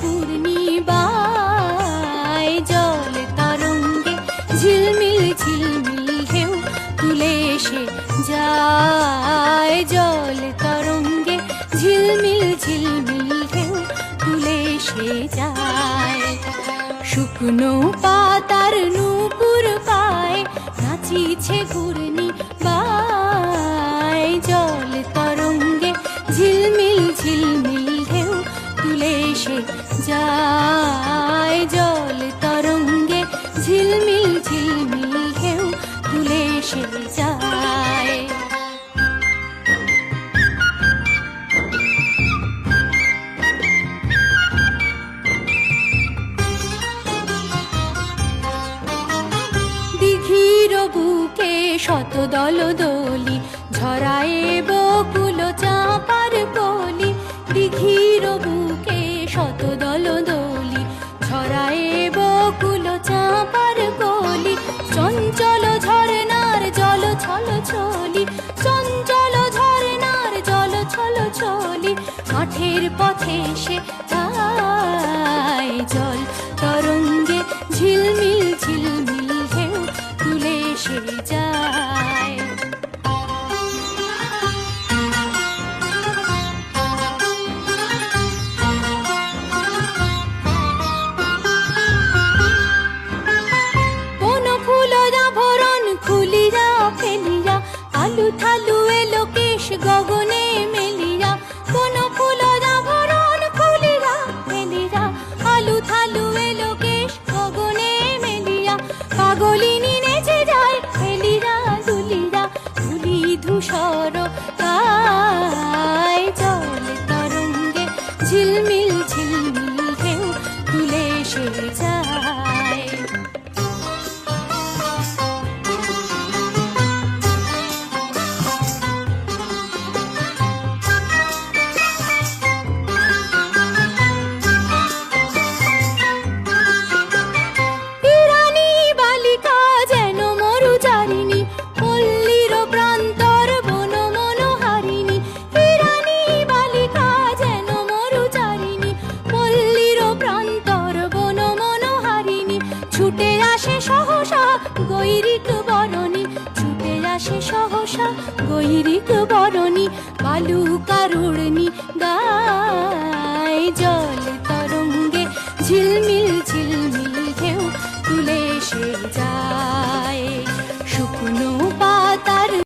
ঘূর্ণি জল ঝিলমিল ঝিলমিল যায়। জল ঝিলমিল যায়। শুকনো পাতার নুপুর পায়, নাচিছে ঘূর্ণি বায় এসে যায় জল তরঙ্গে ঝিলমিল ঝিলমিল ঢেউ তুলে এসে যায়। শত দল দলি, ঝরায়ে বকুল চাপার কলি। দিঘির বুকে চঞ্চল ঝরনার জল ছল ছলি চঞ্চল ঝরনার জল ছল ছলি মাঠের পথে সে ধুলি ধূসর আসে সহসা গৈরিক বরণী ছুটে আসে সহসা গৈরিক বরণী বালু গায়